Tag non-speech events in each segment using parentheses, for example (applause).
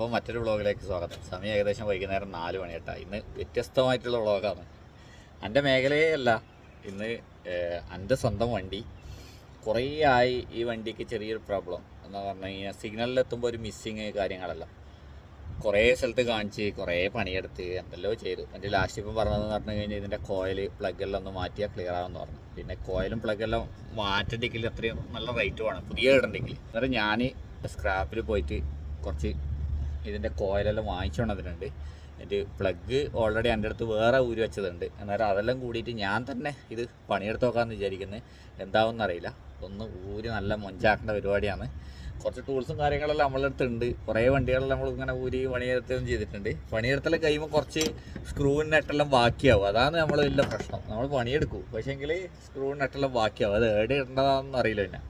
അപ്പോൾ മറ്റൊരു വ്ളോഗിലേക്ക് സ്വാഗതം. സമയം ഏകദേശം വൈകുന്നേരം നാല് മണിയാട്ടാ ഇന്ന് വ്യത്യസ്തമായിട്ടുള്ള വ്ളോഗാണ്. എന്റെ മേഖലയേ അല്ല ഇന്ന് എന്റെ സ്വന്തം വണ്ടി. കുറേ ആയി ഈ വണ്ടിക്ക് ചെറിയൊരു പ്രോബ്ലം എന്ന് പറഞ്ഞു കഴിഞ്ഞാൽ സിഗ്നലിലെത്തുമ്പോൾ ഒരു മിസ്സിങ് കാര്യങ്ങളല്ല. കുറേ സ്ഥലത്ത് കാണിച്ച് കുറേ പണിയെടുത്ത് എന്തെല്ലോ ചെയ്തു. എന്റെ ലാസ്റ്റ് ഇപ്പം പറഞ്ഞതെന്ന് പറഞ്ഞു കഴിഞ്ഞാൽ ഇതിന്റെ കോയിൽ പ്ലഗെല്ലാം ഒന്ന് മാറ്റിയാൽ ക്ലിയർ ആവുമെന്ന് പറഞ്ഞു. പിന്നെ കോയിലും പ്ലഗെല്ലാം മാറ്റണ്ടെങ്കിൽ അത്രയും നല്ല റേറ്റ് വേണം. പുതിയ ഇടണ്ടെങ്കിൽ എന്നിട്ട് ഞാൻ സ്ക്രാപ്പിൽ പോയിട്ട് കുറച്ച് ഇതിന്റെ കോയിലെല്ലാം വാങ്ങിച്ചുകൊണ്ടതിനുണ്ട് എന്റെ പ്ലഗ് ഓൾറെഡി എന്റെ അടുത്ത് വേറെ ഊരി വെച്ചതുണ്ട്. അന്നേരം അതെല്ലാം കൂടിയിട്ട് ഞാൻ തന്നെ ഇത് പണിയെടുത്ത് നോക്കാമെന്ന് വിചാരിക്കുന്നത് എന്താവും അറിയില്ല. ഒന്ന് ഊരി നല്ല മൊഞ്ചാക്കേണ്ട പരിപാടിയാണ്. കുറച്ച് ടൂൾസും കാര്യങ്ങളെല്ലാം നമ്മളെ അടുത്തുണ്ട്. കുറേ വണ്ടികളെല്ലാം നമ്മൾ ഇങ്ങനെ ഊരി പണിയെടുത്തും ചെയ്തിട്ടുണ്ട്. പണിയെടുത്തെല്ലാം കഴിയുമ്പോൾ കുറച്ച് സ്ക്രൂ നെട്ടെല്ലാം ബാക്കിയാവും. അതാണ് നമ്മൾ വലിയ പ്രശ്നം. നമ്മൾ പണിയെടുക്കും. പക്ഷേങ്കിൽ സ്ക്രൂ നെട്ടെല്ലാം ബാക്കിയാവും. അത് എവിടെ ഇടേണ്ടതാണെന്ന് അറിയില്ല പിന്നെ.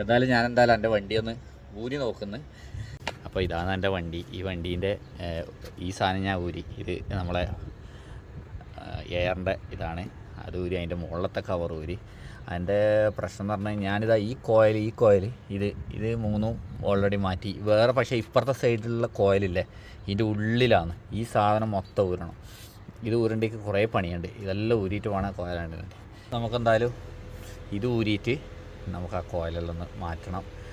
എന്തായാലും ഞാൻ എന്തായാലും എന്റെ വണ്ടി ഒന്ന് ഊരി നോക്കുന്നു. അപ്പോൾ ഇതാണ് എന്റെ വണ്ടി. ഈ വണ്ടീന്റെ ഈ സാധനം ഞാൻ ഊരി. ഇത് നമ്മളെ എയറിന്റെ ഇതാണ്. അത് ഊരി അതിന്റെ മുകളിലത്തെ കവർ ഊരി. അതിന്റെ പ്രശ്നം എന്ന് പറഞ്ഞാൽ ഞാനിതാ ഈ കോയൽ ഈ കോയൽ ഇത് ഇത് മൂന്നും ഓൾറെഡി മാറ്റി. വേറെ പക്ഷേ ഇപ്പുറത്തെ സൈഡിലുള്ള കോയിലില്ലേ ഇതിന്റെ ഉള്ളിലാണ് ഈ സാധനം മൊത്തം ഊരണം. ഇത് ഊരണ്ടേക്ക് കുറേ പണിയുണ്ട്. ഇതെല്ലാം ഊരിയിട്ട് വേണം കോയിലാണ്ട് നമുക്കെന്തായാലും ഇത് ഊരിയിട്ട് നമുക്ക് ആ കോയിലെല്ലാം ഒന്ന് മാറ്റണം.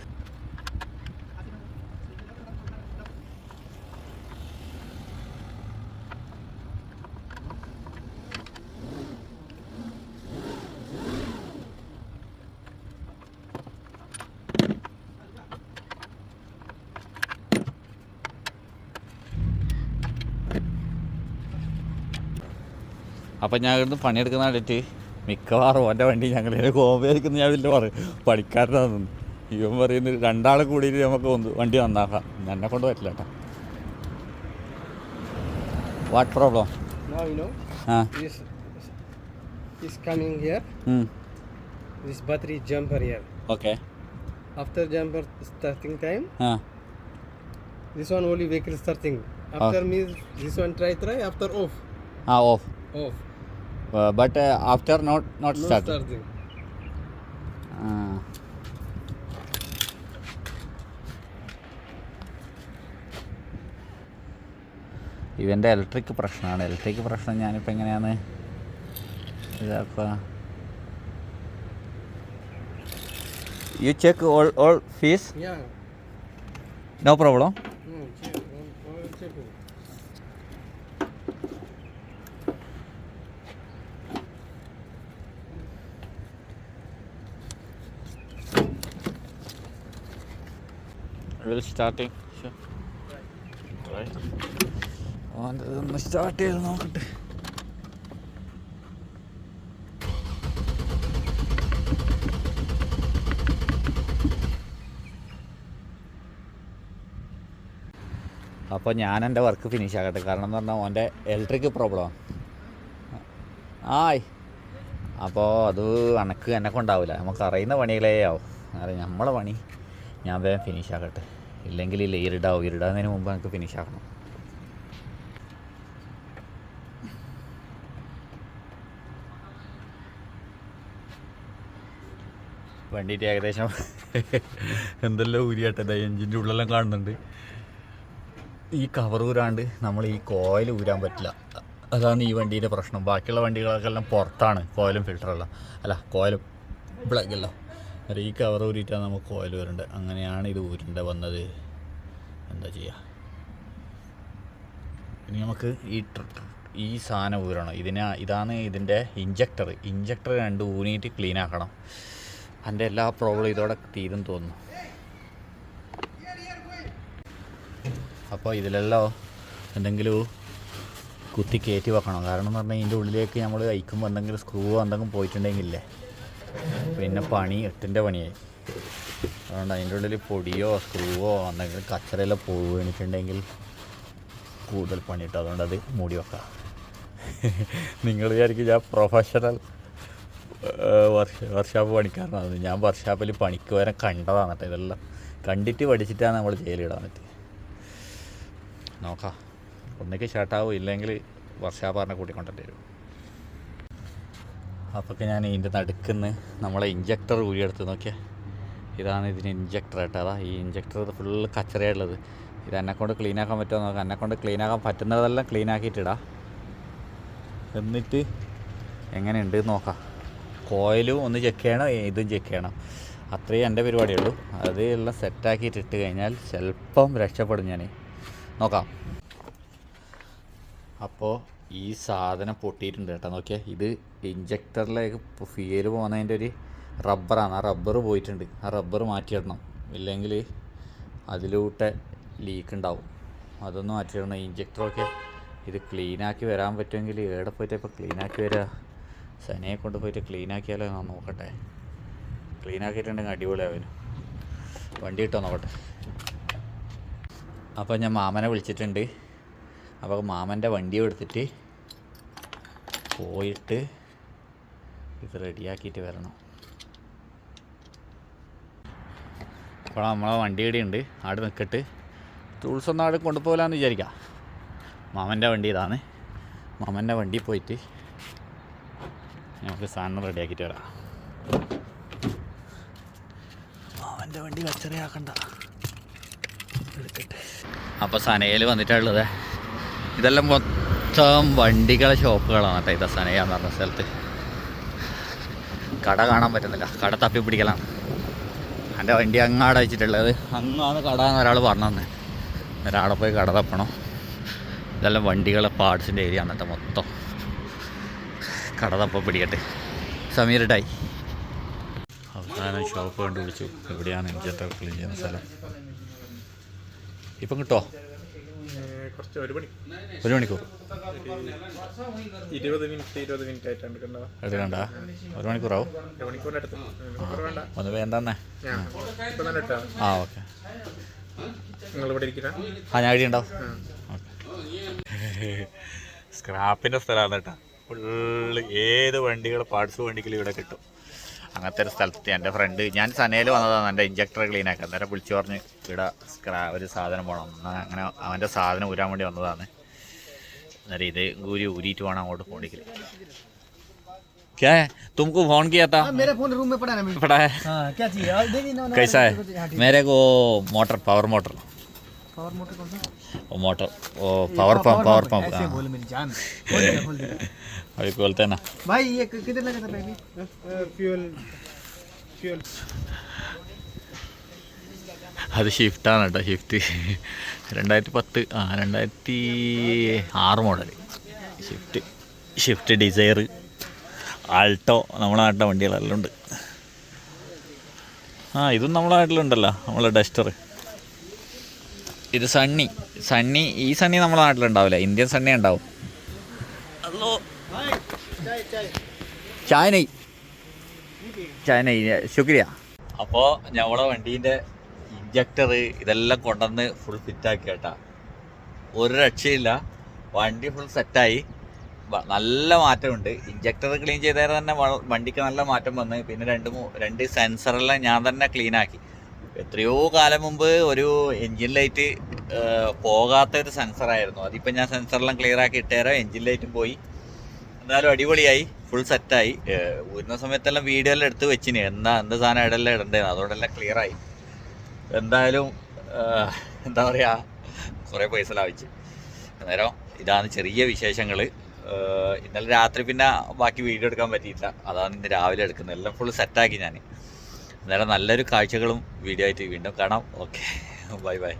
അപ്പം ഞാൻ ഇവിടുന്ന് പണിയെടുക്കുന്ന കണ്ടിട്ട് മിക്കവാറും ഓന്റെ വണ്ടി ഞങ്ങൾ കോമ്പയായിരിക്കുന്നു ഞാൻ വലിയ പറയും. പഠിക്കാരനാണെന്ന് ഇവൻ പറയുന്നു രണ്ടാൾ കൂടിയിട്ട് നമുക്ക് വന്ന് വണ്ടി വന്നാക്കാം ഞാൻ എന്നെ കൊണ്ട് പറ്റില്ല കേട്ടോ what problem of but after not not No start starting. ഇവന്റെ ഇലക്ട്രിക് പ്രശ്നമാണ് ഇലക്ട്രിക് പ്രശ്നം ഞാനിപ്പോൾ എങ്ങനെയാണ് ഇതാക്കുക? You check all all fees. No problem No, check. One, one check. Will starting ഒന്ന് സ്റ്റാർട്ട് ചെയ്ത് നോക്കട്ടെ. അപ്പോൾ ഞാൻ എന്റെ വർക്ക് ഫിനിഷ് ആകട്ടെ കാരണം എന്ന് പറഞ്ഞാൽ ഓന്റെ ഇലക്ട്രിക് പ്രോബ്ലമാണ് ആയ്. അപ്പോൾ അത് അനക്ക് എന്നെ കൊണ്ടാവില്ല നമുക്ക് അറിയുന്ന പണികളേ ആവും. അതെ നമ്മളെ പണി. ഞാൻ വേഗം ഫിനിഷ് ആക്കട്ടെ. ഇല്ലെങ്കിൽ ഇല്ല ഇരുടാവും. ഇരുടാവുന്നതിന് മുമ്പ് നമുക്ക് ഫിനിഷ് ആക്കണം. വണ്ടിയിട്ട് ഏകദേശം എന്തെല്ലാം ഊരിയാട്ടെ. എഞ്ചിന്റെ ഉള്ളെല്ലാം കാണുന്നുണ്ട്. ഈ കവർ ഊരാണ്ട് നമ്മൾ ഈ കോയിൽ ഊരാൻ പറ്റില്ല. അതാണ് ഈ വണ്ടീന്റെ പ്രശ്നം. ബാക്കിയുള്ള വണ്ടികളൊക്കെ എല്ലാം പുറത്താണ്. കോയിലും ഫിൽറ്ററെല്ലാം അല്ല. കോയിലും പ്ലഗെല്ലാം അല്ല. ഈ കവർ ഊരിയിട്ടാണ് നമുക്ക് കോയൽ വരേണ്ടത് അങ്ങനെയാണ് ഇത് ഊരിന്റെ വന്നത്. എന്താ ചെയ്യുക ഇനി നമുക്ക് ഈ ഈ സാധനം ഊരണം. ഇതിന് ഇതാണ് ഇതിന്റെ ഇഞ്ചക്ടർ ഇഞ്ചക്ടർ രണ്ട് ഊനിയിട്ട് ക്ലീൻ ആക്കണം. എന്റെ എല്ലാ പ്രോബ്ലം ഇതോടെ തീരും തോന്നുന്നു. അപ്പോൾ ഇതിലെല്ലാം എന്തെങ്കിലും കുത്തി കയറ്റി വെക്കണം. കാരണം എന്ന് പറഞ്ഞാൽ ഇതിന്റെ ഉള്ളിലേക്ക് നമ്മൾ അയക്കുമ്പോൾ എന്തെങ്കിലും സ്ക്രൂ എന്തെങ്കിലും പോയിട്ടുണ്ടെങ്കിലേ പിന്നെ പണി എട്ടിന്റെ പണിയായി. അതുകൊണ്ട് അതിന്റെ ഉള്ളിൽ പൊടിയോ സ്ക്രൂവോ എന്തെങ്കിലും കച്ചറയിലോ പോവുകയാണെന്നുണ്ടെങ്കിൽ കൂടുതൽ പണിയിട്ട് അതുകൊണ്ട് അത് മൂടി വെക്കാം. നിങ്ങൾ വിചാരിക്കും ഞാൻ പ്രൊഫഷണൽ വർഷ വർഷാപ്പ് പണിക്കാരനാണ്. ഞാൻ വർഷാപ്പിൽ പണിക്ക് വരെ കണ്ടതാണ് കേട്ടോ ഇതെല്ലാം. കണ്ടിട്ട് പഠിച്ചിട്ടാണ് നമ്മൾ ജയിലിടാൻ പറ്റി നോക്കാം. ഒന്നിക്ക് ഷർട്ടാവും ഇല്ലെങ്കിൽ വർഷാപ്പാറിനെ കൂട്ടിക്കൊണ്ടിട്ട് വരും. അപ്പൊക്കെ ഞാൻ ഇതിന്റെ നടുക്കുന്ന് നമ്മളെ ഇഞ്ചക്ടർ ഊരിയെടുത്ത് നോക്കിയാൽ ഇതാണ് ഇതിന് ഇഞ്ചക്ടർ കേട്ടോ. അതാ ഈ ഇഞ്ചക്ടർ ഫുള്ള് കച്ചറയുള്ളത് ഇത് എന്നെ കൊണ്ട് ക്ലീൻ ആക്കാൻ പറ്റുമോ നോക്കാം. എന്നെ കൊണ്ട് ക്ലീൻ ആക്കാൻ പറ്റുന്നതെല്ലാം ക്ലീൻ ആക്കിയിട്ടിടാം. എന്നിട്ട് എങ്ങനെയുണ്ട് നോക്കാം. കോയിലും ഒന്ന് ചെക്ക് ചെയ്യണം ഇതും ചെക്ക് ചെയ്യണം. അത്രയും എന്റെ പരിപാടിയുള്ളൂ. അത് എല്ലാം സെറ്റാക്കിയിട്ട് ഇട്ട് കഴിഞ്ഞാൽ ചിലപ്പം രക്ഷപ്പെടും ഞാൻ നോക്കാം. അപ്പോൾ ഈ സാധനം പൊട്ടിയിട്ടുണ്ട് കേട്ടോ. നോക്കിയേ ഇത് ഇഞ്ചക്ടറിലേക്ക് ഫിയൽ പോകുന്നതിന്റെ ഒരു റബ്ബറാണ്. ആ റബ്ബർ പോയിട്ടുണ്ട്. ആ റബ്ബർ മാറ്റിയിടണം ഇല്ലെങ്കിൽ അതിലൂടെ ലീക്ക് ഉണ്ടാവും. അതൊന്ന് മാറ്റിയിടണം ഇഞ്ചക്ടറൊക്കെ ഇത് ക്ലീനാക്കി വരാൻ പറ്റുമെങ്കിൽ എവിടെ പോയിട്ട് ഇപ്പോൾ ക്ലീനാക്കി വരിക സനയെ കൊണ്ട് പോയിട്ട് ക്ലീനാക്കിയാലോ ഞാൻ നോക്കട്ടെ. ക്ലീനാക്കിയിട്ടുണ്ടെങ്കിൽ അടിപൊളിയാവും വണ്ടി ഇട്ടോ നോക്കട്ടെ. അപ്പോൾ ഞാൻ മാമനെ വിളിച്ചിട്ടുണ്ട്. അപ്പോൾ മാമന്റെ വണ്ടി എടുത്തിട്ട് പോയിട്ട് ഇത് റെഡിയാക്കിയിട്ട് വരണം. അപ്പോൾ നമ്മളെ വണ്ടി ഇവിടെ ഉണ്ട് ആട് നിൽക്കട്ട് ടൂൾസ് ഒന്നും ആട് കൊണ്ടുപോകലാന്ന് വിചാരിക്കാം. മാമന്റെ വണ്ടി ഇതാണ് മാമന്റെ വണ്ടി പോയിട്ട് നമുക്ക് സാധനം റെഡിയാക്കിയിട്ട് വരാം. മാമന്റെ വണ്ടി കച്ചറയാക്കണ്ട. എടുക്കട്ടെ അപ്പോൾ സനയിൽ വന്നിട്ടുള്ളത് ഇതെല്ലാം മൊത്തം വണ്ടികളെ ഷോപ്പുകളാണ് കേട്ടോ ഇത് സനയ എന്ന് പറഞ്ഞ സ്ഥലത്ത്. കട കാണാൻ പറ്റുന്നില്ല. കട തപ്പി പിടിക്കലാണ്. എന്റെ വണ്ടി അങ്ങാടെ വെച്ചിട്ടുള്ളത്. അങ്ങാണ് കട എന്ന് ഒരാൾ പറഞ്ഞു തന്നെ ഒരാളെ പോയി കട തപ്പണം. ഇതെല്ലാം വണ്ടികളെ പാർട്സിന്റെ ഏരിയ കേട്ടോ മൊത്തം. കട തപ്പ പിടിക്കട്ടെ. സമീറിട്ടായി അവസാനം ഷോപ്പ് കണ്ടുപിടിച്ചു. എവിടെയാണ് ഇഞ്ചത്തെ ക്ലീൻ ചെയ്യുന്ന സ്ഥലം. ഇപ്പം കിട്ടുമോ കുറച്ച് ഒരു മണി. ഒരു മണിക്കൂർ. ഇരുപത് മിനിറ്റ് ഇരുപത് മിനിറ്റ് ആയിട്ടാണ് കണ്ടോ എടുക്കണ്ട. ഒരു മണിക്കൂറാവും. ഒരു മണിക്കൂറിന്റെ അടുത്ത്. വേണ്ട. ഒന്ന് വേണ്ടെന്നേ ഞാൻ ഇപ്പം തന്നെ ഇട്ടാ ആ ഓക്കെ. നിങ്ങൾ ഇവിടെ ഇരിക്കുന്ന ആ ഞാൻ ഇവിടെ ഉണ്ടാവും. (laughs) സ്ക്രാപ്പിന്റെ സ്ഥലമാണ് കേട്ടോ. ഫുള്ള് ഏത് വണ്ടികൾ പാർട്സ് വണ്ടിക്കലും ഇവിടെ കിട്ടും. അങ്ങനത്തെ ഒരു സ്ഥലത്ത് എൻ്റെ ഫ്രണ്ട് ഞാൻ സനയിൽ വന്നതാണ് എൻ്റെ ഇഞ്ചക്ടർ ക്ലീൻ ആക്കാൻ അന്നേരം വിളിച്ചു പറഞ്ഞ് ഇവിടെ സ്ക്രാ ഒരു സാധനം പോകണം എന്നാ അങ്ങനെ അവൻ്റെ സാധനം ഊരാൻ വേണ്ടി വന്നതാണ് അന്നേരം ഇത് ഊരി ഊരിയിട്ട് വേണം അങ്ങോട്ട് പോകണമെങ്കിൽ क्या है तुमको फोन किया था मेरा फोन रूम में पड़ा ना पड़ा है हाँ क्या चाहिए और देखिए ना कैसा है मेरे को motor power motor power motor कौन सा वो मोटर वो पावर पंप पावर पंप ऐसे बोल मेरी जान खोल दिया, खोल दिया। अभी बोलते हैं ना भाई ये कि- किधर लगा था पहले ഫ്യൂൽ ഫ്യൂൽ അത് ഷിഫ്റ്റാണ് കേട്ടോ ഷിഫ്റ്റ് രണ്ടായിരത്തി പത്ത് ആ രണ്ടായിരത്തി ആറ് model Swift Swift Dzire Alto നമ്മുടെ നാട്ടിലെ വണ്ടികളെല്ലാം ഉണ്ട് ആ ഇതും നമ്മുടെ നാട്ടിലുണ്ടല്ലോ നമ്മളെ ഡസ്റ്റർ ഇത് സണ്ണി. സണ്ണി ഈ സണ്ണി നമ്മുടെ നാട്ടിലുണ്ടാവില്ല. ഇന്ത്യൻ സണ്ണി ഉണ്ടാവും. അല്ലോ ചായനൈ. നെയ് ചായ നെയ് ശുക്രിയ. അപ്പോൾ ഞമ്മളെ വണ്ടീന്റെ ഇഞ്ചക്ടർ ഇതെല്ലാം കൊണ്ടുവന്ന് ഫുൾ ഫിറ്റാക്കി കേട്ടാ ഒരു രക്ഷയില്ല. വണ്ടി ഫുൾ സെറ്റായി നല്ല മാറ്റമുണ്ട്. ഇഞ്ചക്ടർ ക്ലീൻ ചെയ്തേരം തന്നെ വണ്ടിക്ക് നല്ല മാറ്റം വന്ന്. പിന്നെ രണ്ട് രണ്ട് സെൻസറെല്ലാം ഞാൻ തന്നെ ക്ലീൻ ആക്കി. എത്രയോ കാലം മുമ്പ് ഒരു എൻജിൻ ലൈറ്റ് പോകാത്ത ഒരു സെൻസർ സെൻസറായിരുന്നു അതിപ്പോൾ ഞാൻ സെൻസറെല്ലാം ക്ലിയർ ആക്കി ഇട്ടേരാം. എൻജിൻ ലൈറ്റും പോയി. എന്നാലും അടിപൊളിയായി. ഫുൾ സെറ്റായി ഊരുന്ന സമയത്തെല്ലാം വീഡിയോ എല്ലാം എടുത്ത് വെച്ചിന്. എന്നാ എന്ത് സാധനം ഇടല്ലാം ഇടണ്ടേന്ന്. അതുകൊണ്ടെല്ലാം ക്ലിയറായി എന്തായാലും എന്താ പറയുക കുറേ പൈസ ലാഭിച്ച്. അന്നേരം ഇതാണ് ചെറിയ വിശേഷങ്ങൾ ഇന്നലെ രാത്രി പിന്നെ ബാക്കി വീഡിയോ എടുക്കാൻ പറ്റിയില്ല. അതാണ് ഇന്ന് രാവിലെ എടുക്കുന്നത്. എല്ലാം ഫുൾ സെറ്റാക്കി ഞാൻ അന്നേരം നല്ലൊരു കാഴ്ചകളും വീഡിയോ ആയിട്ട് വീണ്ടും കാണാം. Okay bye bye